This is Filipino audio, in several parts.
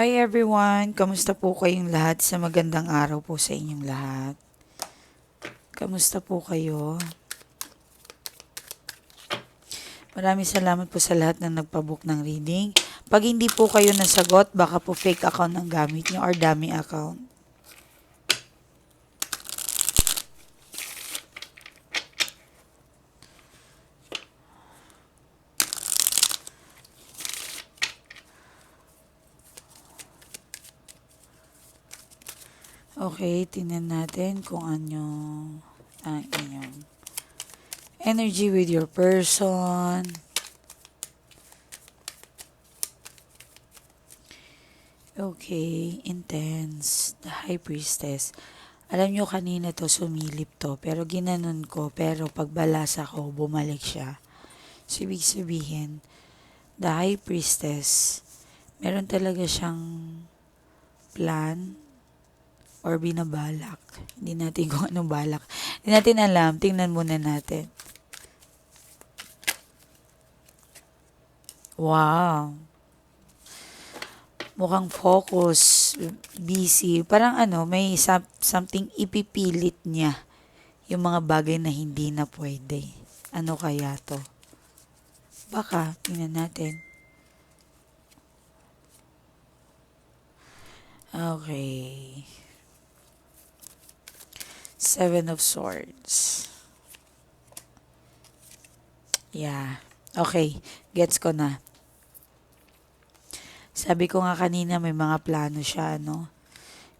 Hi everyone! Kamusta po kayong lahat sa magandang araw po sa inyong lahat? Kamusta po kayo? Maraming salamat po sa lahat ng nagpabook ng reading. Pag hindi po kayo nasagot, baka po fake account ang gamit nyo or dummy account. Okay, tingnan natin kung ano ang inyong energy with your person. Okay, intense. The High Priestess. Alam nyo kanina to sumilip to, pero ginanon ko, pero pagbalasa ko, bumalik siya. So, ibig sabihin, the High Priestess, meron talaga siyang plan or binabalak. Hindi natin kung anong balak. Hindi natin alam. Tingnan muna natin. Wow. Mukhang focus, busy. Parang ano, may some- something ipipilit niya. Yung mga bagay na hindi na pwede. Ano kaya to? Baka, tingnan natin. Okay. Seven of Swords. Yeah. Okay. Gets ko na. Sabi ko nga kanina may mga plano siya, no?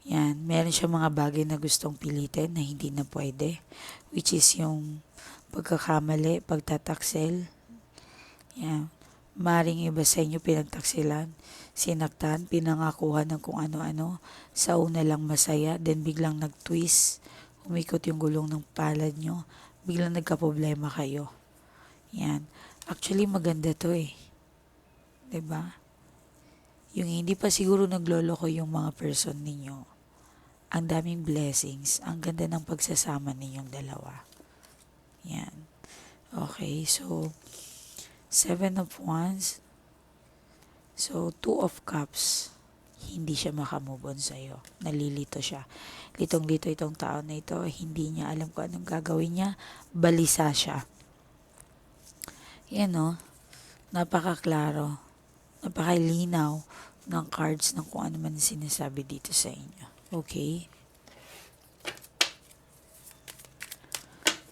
Yan. Meron siya mga bagay na gustong pilitin na hindi na pwede. Which is yung pagkakamali, pagtataksel. Yan. Maring iba sa inyo pinagtaksilan, sinaktan, pinangakuhan ng kung ano-ano. Sa una lang masaya, then biglang nag-twist umikot yung gulong ng palad nyo, biglang nagka-problema kayo. Yan. Actually, maganda to eh. ba? Yung hindi pa siguro nagloloko yung mga person ninyo. Ang daming blessings. Ang ganda ng pagsasama ninyong dalawa. Yan. Okay, so, seven of wands. So, two of cups hindi siya makamove on sa'yo. Nalilito siya. Litong-lito itong tao na ito, hindi niya alam kung anong gagawin niya. Balisa siya. Yan o. Napakaklaro. Napakalinaw ng cards ng kung ano man sinasabi dito sa inyo. Okay?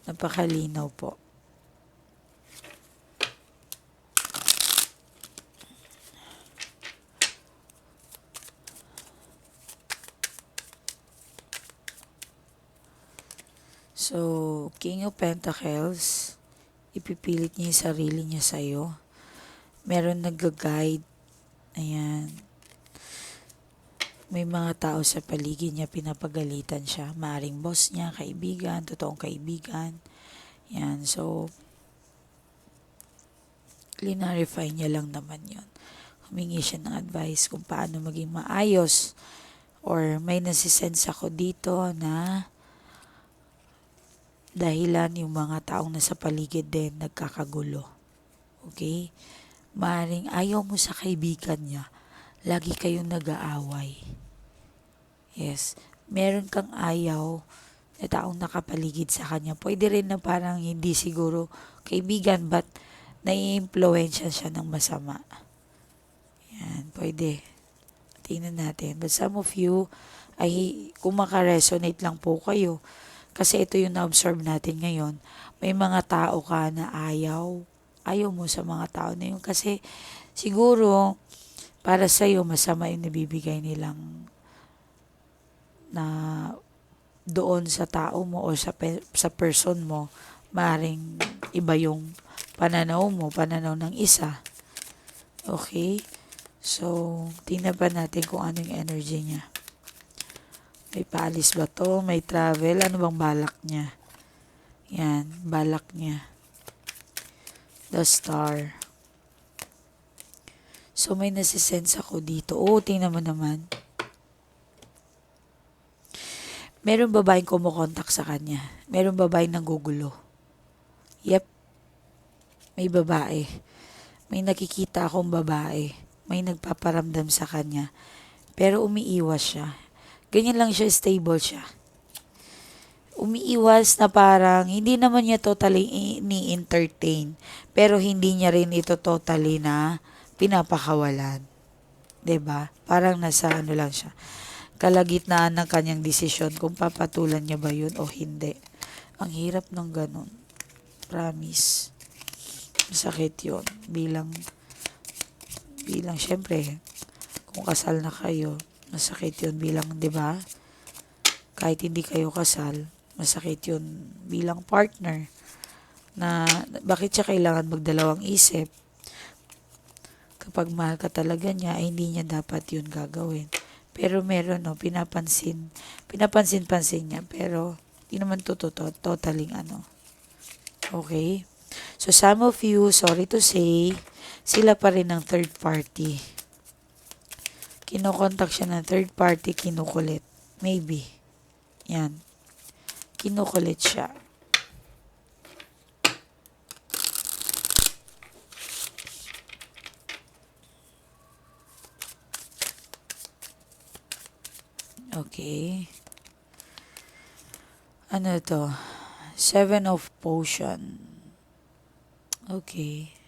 Napakalinaw po. So, King of Pentacles, ipipilit niya yung sarili niya sa'yo. Meron nag-guide. Ayan. May mga tao sa paligid niya, pinapagalitan siya. Maaring boss niya, kaibigan, totoong kaibigan. Yan, so, clarify niya lang naman yon Humingi siya ng advice kung paano maging maayos. Or may nasisense ako dito na dahilan yung mga taong nasa paligid din nagkakagulo. Okay? Maring ayaw mo sa kaibigan niya, lagi kayong nag-aaway. Yes. Meron kang ayaw na taong nakapaligid sa kanya. Pwede rin na parang hindi siguro kaibigan but nai-influensya siya ng masama. Yan, pwede. Tingnan natin. But some of you, ay kung makaresonate lang po kayo, kasi ito yung na-observe natin ngayon. May mga tao ka na ayaw. Ayaw mo sa mga tao na yun. Kasi siguro, para sa iyo masama yung nabibigay nilang na doon sa tao mo o sa, pe, sa person mo, maring iba yung pananaw mo, pananaw ng isa. Okay? So, tingnan pa natin kung ano yung energy niya. May paalis ba to? May travel? Ano bang balak niya? Yan, balak niya. The star. So, may nasisense ako dito. Oo, tingnan mo naman. Meron babaeng kumukontak sa kanya. Meron babaeng nanggugulo. Yep. May babae. May nakikita akong babae. May nagpaparamdam sa kanya. Pero umiiwas siya. Ganyan lang siya, stable siya. Umiiwas na parang hindi naman niya totally ni-entertain. Pero hindi niya rin ito totally na pinapakawalan. 'Di ba? Parang nasa ano lang siya. Kalagitnaan ng kanyang desisyon kung papatulan niya ba yun o hindi. Ang hirap ng ganun. Promise. Masakit yun. Bilang, bilang syempre, kung kasal na kayo, masakit yun bilang, di ba? Kahit hindi kayo kasal, masakit yun bilang partner na bakit siya kailangan magdalawang isip? Kapag mahal ka talaga niya ay hindi niya dapat yun gagawin. Pero meron no pinapansin pinapansin-pansin niya pero di naman to totoo totaling ano. Okay? So some of you sorry to say sila pa rin ng third party kinokontak siya ng third party kinukulit maybe yan kinukulit siya Okay. Ano to? Seven of Potion. Okay.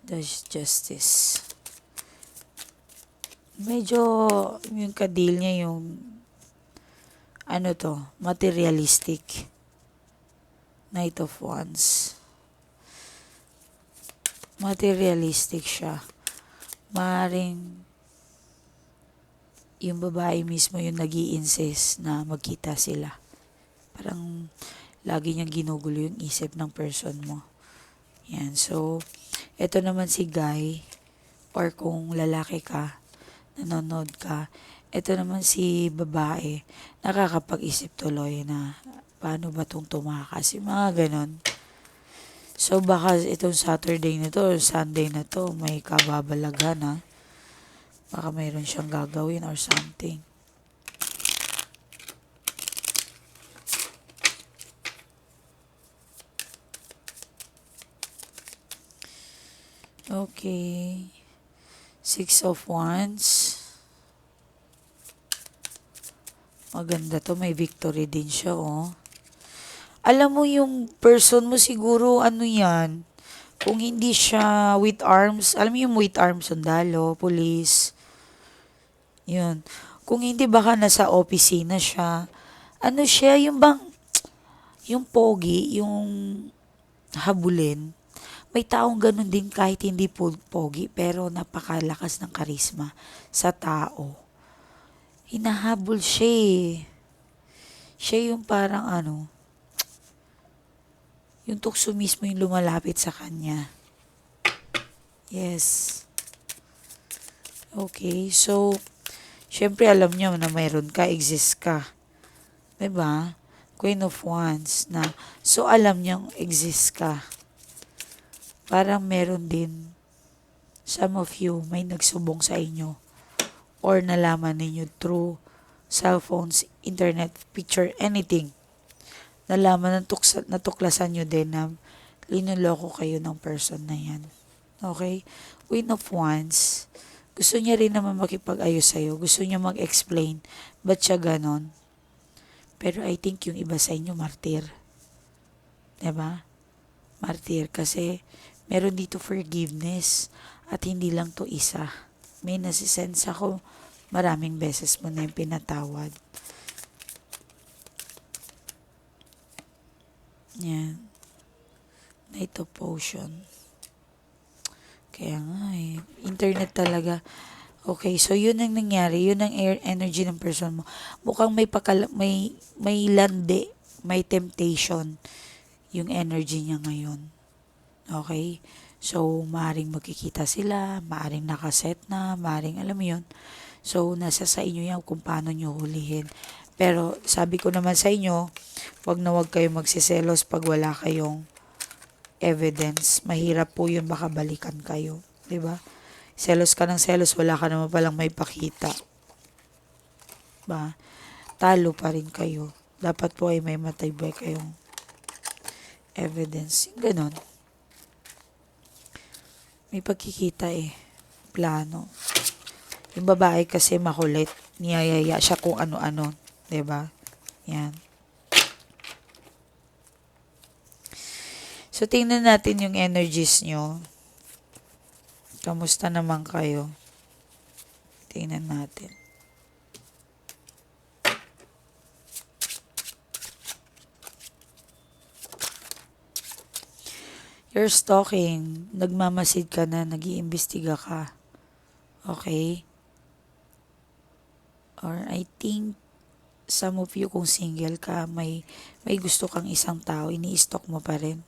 There's justice. Medyo yung kadil niya yung ano to, materialistic. Knight of Wands. Materialistic siya. Maring yung babae mismo yung nag insist na magkita sila. Parang lagi niyang ginugulo yung isip ng person mo. Yan. So, eto naman si guy or kung lalaki ka, nanonood ka, eto naman si babae, nakakapag-isip tuloy na paano ba itong tumakas, yung mga ganon. So, baka itong Saturday na to Sunday na to, may kababalaghan ha. Baka mayroon siyang gagawin or something. Okay. Six of Wands. Maganda to. May victory din siya, oh. Alam mo yung person mo siguro, ano yan, kung hindi siya with arms, alam mo yung with arms, sundalo, police, yun. Kung hindi baka nasa opisina siya, ano siya, yung bang, yung pogi, yung habulin, may taong ganun din kahit hindi po pogi, pero napakalakas ng karisma sa tao. Hinahabol siya eh. Siya yung parang ano, yung tukso mismo yung lumalapit sa kanya. Yes. Okay, so, syempre alam niyo na mayroon ka, exist ka. 'Di ba? Queen of Wands na, so alam niyang exist ka. Parang meron din, some of you, may nagsubong sa inyo or nalaman ninyo through cellphones, internet, picture, anything nalaman, natuksa, natuklasan nyo din na linuloko kayo ng person na yan. Okay? Queen of Wands, gusto niya rin naman makipag-ayos sa'yo. Gusto niya mag-explain ba't siya ganon. Pero I think yung iba sa inyo, martir. Diba? Martir. Kasi meron dito forgiveness at hindi lang to isa. May nasisense ako maraming beses mo na yung pinatawad. Yan. Night of Potion. Kaya nga eh. Internet talaga. Okay, so yun ang nangyari. Yun ang air energy ng person mo. Mukhang may pakala, may, may lande, may temptation yung energy niya ngayon. Okay? So, maaring magkikita sila, maaring nakaset na, maaring alam mo yun. So, nasa sa inyo yan kung paano nyo hulihin. Pero, sabi ko naman sa inyo, wag na wag kayo magsiselos pag wala kayong evidence. Mahirap po yun baka balikan kayo. ba? Selos ka ng selos, wala ka naman palang may pakita. Ba? Talo pa rin kayo. Dapat po ay may matibay kayong evidence. Ganon. May pagkikita eh. Plano. Yung babae kasi makulit. Niyayaya siya kung ano-ano. ba? Yan. So, tingnan natin yung energies nyo. Kamusta naman kayo? Tingnan natin. You're stalking. Nagmamasid ka na, nag-iimbestiga ka. Okay? Or I think some of you kung single ka, may may gusto kang isang tao, ini-stalk mo pa rin.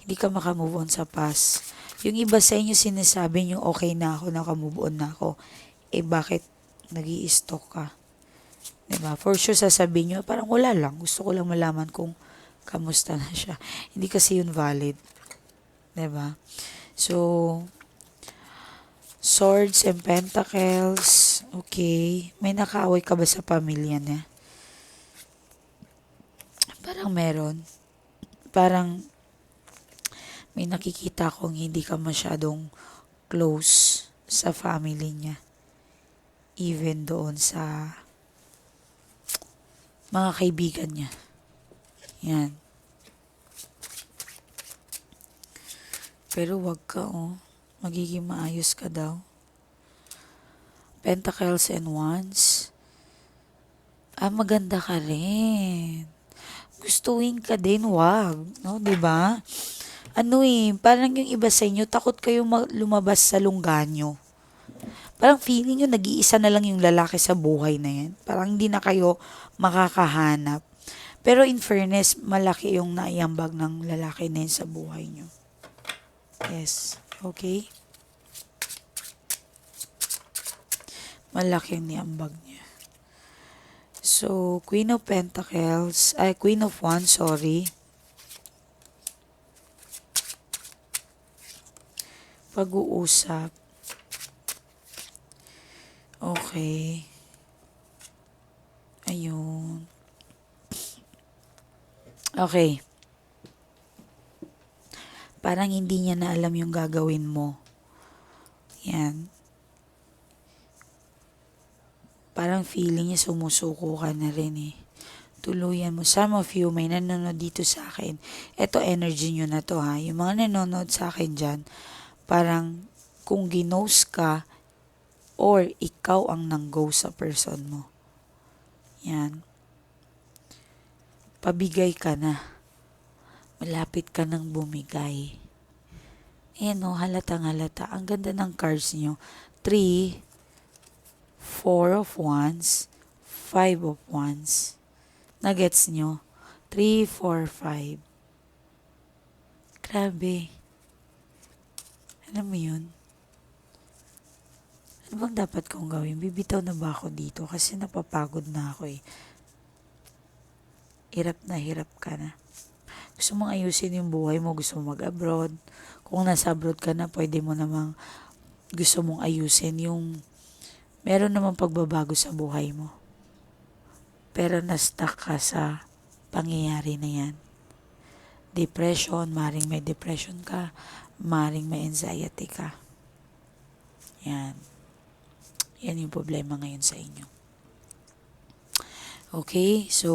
Hindi ka makamove on sa past. Yung iba sa inyo sinasabi nyo, okay na ako, nakamove on na ako. Eh bakit nag stalk ka? Diba? For sure sasabihin nyo, parang wala lang. Gusto ko lang malaman kung kamusta na siya. Hindi kasi yun valid. Diba? So, Swords and Pentacles. Okay. May nakaaway ka ba sa pamilya niya? Parang meron. Parang may nakikita kong hindi ka masyadong close sa family niya. Even doon sa mga kaibigan niya. Yan. Pero wag ka oh. Magiging maayos ka daw. Pentacles and Wands. Ah, maganda ka rin. Gustuin ka din, wag. No, 'di ba? Ano eh, parang yung iba sa inyo, takot kayo ma- lumabas sa lungganyo. Parang feeling nyo, nag-iisa na lang yung lalaki sa buhay na yan. Parang hindi na kayo makakahanap. Pero in fairness, malaki yung naiambag ng lalaki na yun sa buhay nyo. Yes. Okay? Malaki yung niambag niya. So, Queen of Pentacles, ay, Queen of Wands, sorry. Pag-uusap. Okay. Ayun. Okay. Parang hindi niya na alam yung gagawin mo. Yan. Parang feeling niya sumusuko ka na rin eh. Tuluyan mo. Some of you may nanonood dito sa akin. Ito energy nyo na to ha. Yung mga nanonood sa akin dyan, parang kung ginos ka or ikaw ang nang-go sa person mo. Yan. Pabigay ka na. Malapit ka nang bumigay. Ayan o, halatang halata. Ang ganda ng cards nyo. 3, 4 of wands, 5 of wands. Nagets nyo? 3, 4, 5. Grabe. Alam mo yun? Ano bang dapat kong gawin? Bibitaw na ba ako dito? Kasi napapagod na ako eh. Hirap na hirap ka na. Gusto mong ayusin yung buhay mo, gusto mong mag-abroad. Kung nasa abroad ka na, pwede mo namang gusto mong ayusin yung meron namang pagbabago sa buhay mo. Pero na-stuck ka sa pangyayari na yan. Depression, maring may depression ka, maring may anxiety ka. Yan. Yan yung problema ngayon sa inyo. Okay, so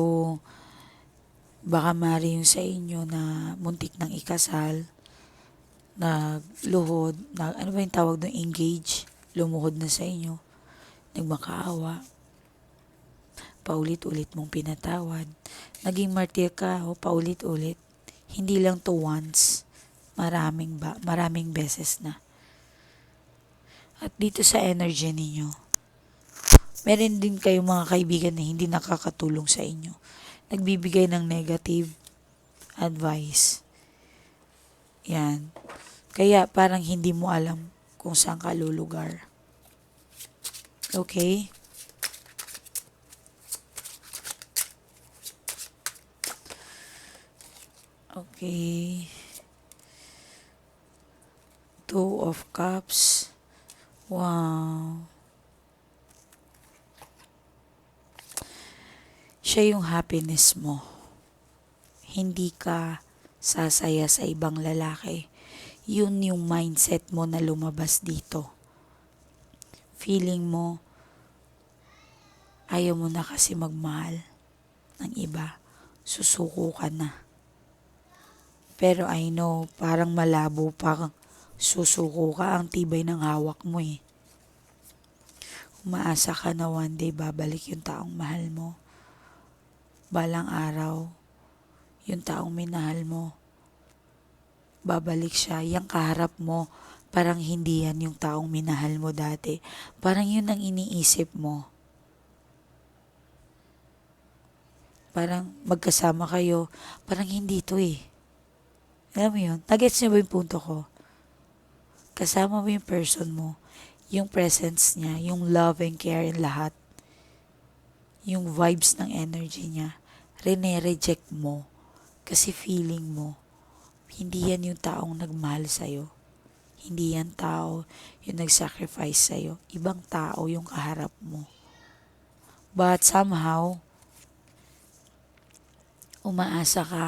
baka mari sa inyo na muntik ng ikasal, nagluhod, na, ano ba yung tawag doon, engage, lumuhod na sa inyo, nagmakaawa, paulit-ulit mong pinatawad, naging martir ka, o paulit-ulit, hindi lang to once, maraming ba, maraming beses na. At dito sa energy ninyo, meron din kayong mga kaibigan na hindi nakakatulong sa inyo. Nagbibigay ng negative advice. Yan. Kaya parang hindi mo alam kung saan ka lulugar. Okay? Okay. Two of Cups. Wow. Siya yung happiness mo. Hindi ka sasaya sa ibang lalaki. Yun yung mindset mo na lumabas dito. feeling mo, ayaw mo na kasi magmahal ng iba. Susuko ka na. Pero I know, parang malabo pa susuko ka, ang tibay ng hawak mo eh. Umaasa ka na one day babalik yung taong mahal mo. Balang araw, yung taong minahal mo, babalik siya, yung kaharap mo, parang hindi yan yung taong minahal mo dati. Parang yun ang iniisip mo. Parang magkasama kayo, parang hindi to eh. Alam mo yun? Nagets niyo ba yung punto ko? Kasama mo yung person mo, yung presence niya, yung love and care and lahat, yung vibes ng energy niya, rene-reject mo kasi feeling mo, hindi yan yung taong nagmahal sa'yo. Hindi yan tao yung nag-sacrifice sa'yo. Ibang tao yung kaharap mo. But somehow, umaasa ka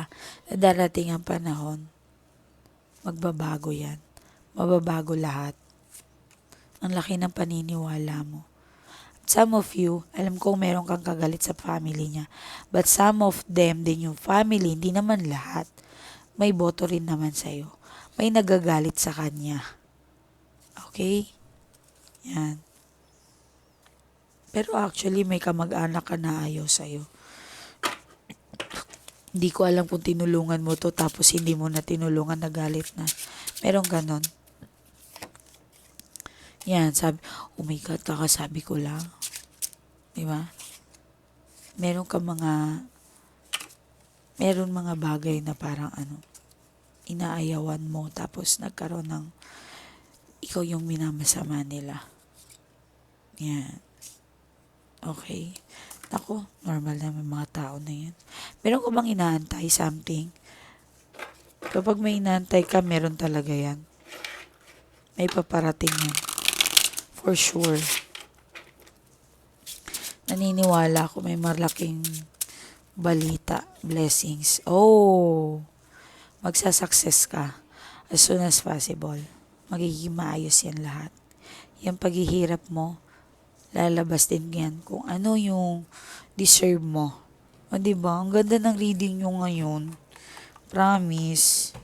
na darating ang panahon, magbabago yan. Mababago lahat. Ang laki ng paniniwala mo. Some of you, alam ko meron kang kagalit sa family niya. But some of them din yung family, hindi naman lahat. May boto rin naman sa'yo. May nagagalit sa kanya. Okay? Yan. Pero actually, may kamag-anak ka na ayaw sa'yo. Hindi ko alam kung tinulungan mo to tapos hindi mo na tinulungan, nagalit na. Merong ganon. Yan, sabi, oh my God, kakasabi ko lang. Di ba? Meron ka mga, meron mga bagay na parang ano, inaayawan mo tapos nagkaroon ng, ikaw yung minamasama nila. Yan. Okay. Ako, normal na may mga tao na yan. Meron ka bang inaantay something? Kapag may inaantay ka, meron talaga yan. May paparating yan. For sure. Naniniwala ako may malaking balita, blessings. Oh, magsasucess ka as soon as possible. Magiging maayos yan lahat. Yung paghihirap mo, lalabas din yan kung ano yung deserve mo. O, diba? Ang ganda ng reading nyo ngayon. Promise.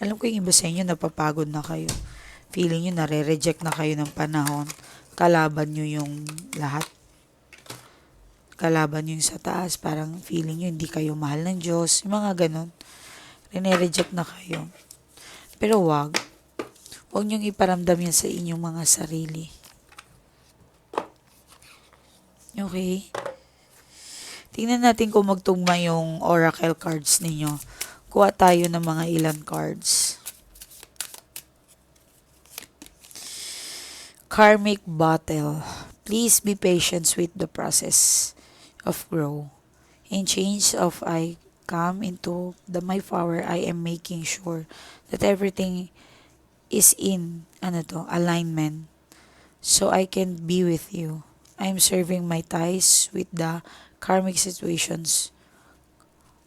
Alam ko yung iba sa inyo, napapagod na kayo. Feeling nyo, nare-reject na kayo ng panahon. Kalaban nyo yung lahat. Kalaban nyo yung sa taas. Parang feeling nyo, hindi kayo mahal ng Diyos. Yung mga ganon. Rene-reject na kayo. Pero wag. Huwag niyong iparamdam yan sa inyong mga sarili. Okay? Tingnan natin kung magtugma yung oracle cards ninyo. Kuha tayo ng mga ilan cards. Karmic battle. Please be patient with the process of grow. In change of I come into the my power, I am making sure that everything is in ano to, alignment. So I can be with you. I'm serving my ties with the karmic situations,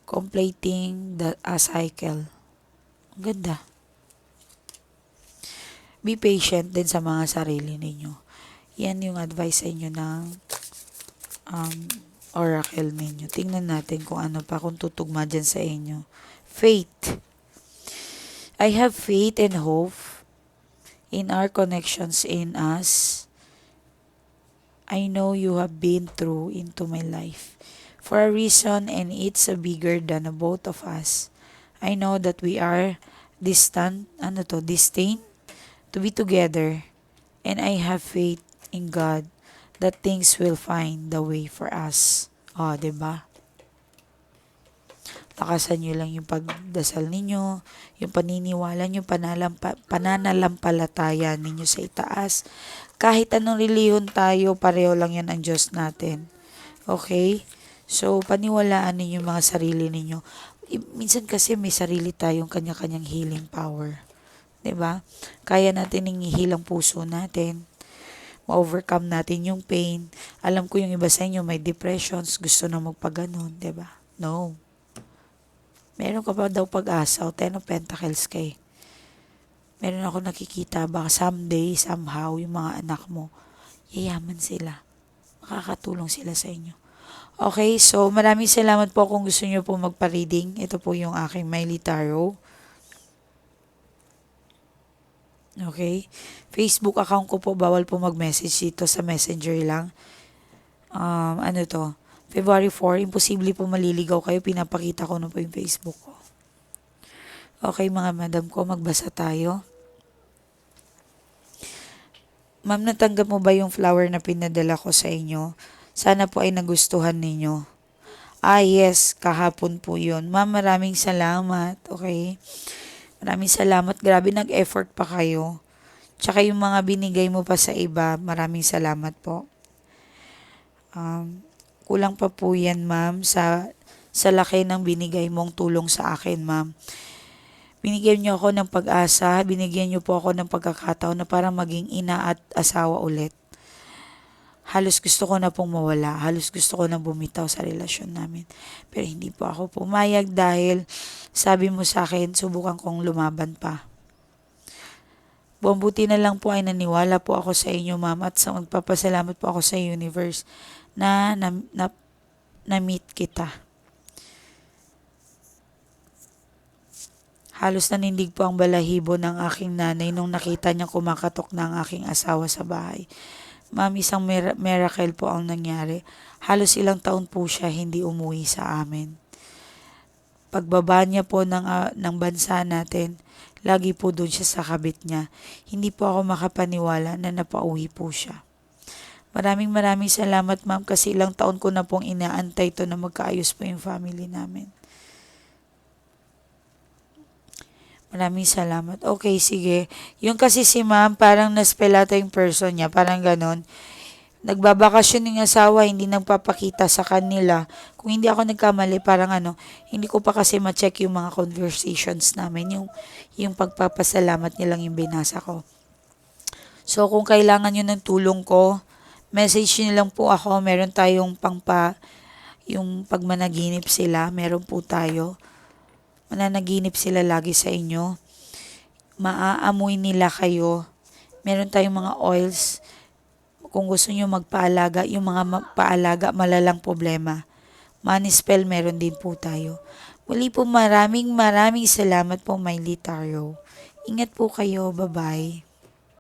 completing the a cycle. Ang ganda. Be patient din sa mga sarili ninyo. Yan yung advice sa inyo ng um, oracle ninyo. Tingnan natin kung ano pa, kung tutugma dyan sa inyo. Faith. I have faith and hope in our connections in us I know you have been through into my life for a reason and it's a bigger than the both of us. I know that we are distant, ano to, disdain to be together and I have faith in God that things will find the way for us. O, oh, ba? Diba? Lakasan nyo lang yung pagdasal ninyo, yung paniniwala nyo, panalampa, pananalampalataya ninyo sa itaas. Kahit anong relihon tayo, pareho lang yan ang Diyos natin. Okay? So, paniwalaan ninyo mga sarili ninyo. Minsan kasi may sarili tayong kanya-kanyang healing power. 'Di ba? Kaya natin ng puso natin. Ma-overcome natin yung pain. Alam ko yung iba sa inyo may depressions, gusto na magpaganon, 'di ba? No. Meron ka pa daw pag-asa o Ten of Pentacles kay. meron ako nakikita baka someday, somehow, yung mga anak mo, yayaman sila. Makakatulong sila sa inyo. Okay, so maraming salamat po kung gusto niyo po magpa-reading. Ito po yung aking Miley Tarot. Okay. Facebook account ko po, bawal po mag-message dito sa messenger lang. Um, ano to? February 4, imposible po maliligaw kayo. Pinapakita ko na po yung Facebook ko. Okay mga madam ko, magbasa tayo. Ma'am, natanggap mo ba yung flower na pinadala ko sa inyo? Sana po ay nagustuhan ninyo. Ah, yes, kahapon po yun. Ma'am, maraming salamat. Okay. Maraming salamat. Grabe, nag-effort pa kayo. Tsaka yung mga binigay mo pa sa iba, maraming salamat po. Um, kulang pa po yan, ma'am, sa, sa laki ng binigay mong tulong sa akin, ma'am. Binigyan niyo ako ng pag-asa, binigyan niyo po ako ng pagkakataon na para maging ina at asawa ulit. Halos gusto ko na pong mawala, halos gusto ko na bumitaw sa relasyon namin. Pero hindi po ako pumayag dahil sabi mo sa akin, subukan kong lumaban pa. Buambuti na lang po ay naniwala po ako sa inyo, ma'am, at sa magpapasalamat po ako sa universe na na, na, na-meet kita. Halos nanindig po ang balahibo ng aking nanay nung nakita niya kumakatok na ang aking asawa sa bahay. Ma'am, isang mir- miracle po ang nangyari. Halos ilang taon po siya hindi umuwi sa amin. Pagbaba niya po ng, ah, ng bansa natin, lagi po doon siya sa kabit niya. Hindi po ako makapaniwala na napauwi po siya. Maraming maraming salamat ma'am kasi ilang taon ko na pong inaantay to na magkaayos po yung family namin. Maraming salamat. Okay, sige. Yung kasi si ma'am, parang naspelata yung person niya. Parang ganon. Nagbabakasyon yung asawa, hindi nagpapakita sa kanila. Kung hindi ako nagkamali, parang ano, hindi ko pa kasi ma-check yung mga conversations namin. Yung, yung pagpapasalamat niya lang yung binasa ko. So, kung kailangan nyo ng tulong ko, message nyo lang po ako. Meron tayong pangpa, yung pag managinip sila, meron po tayo mananaginip sila lagi sa inyo. Maaamoy nila kayo. Meron tayong mga oils. Kung gusto nyo magpaalaga, yung mga paalaga, malalang problema. Money spell, meron din po tayo. Muli po maraming maraming salamat po, Miley Taro. Ingat po kayo. Bye-bye.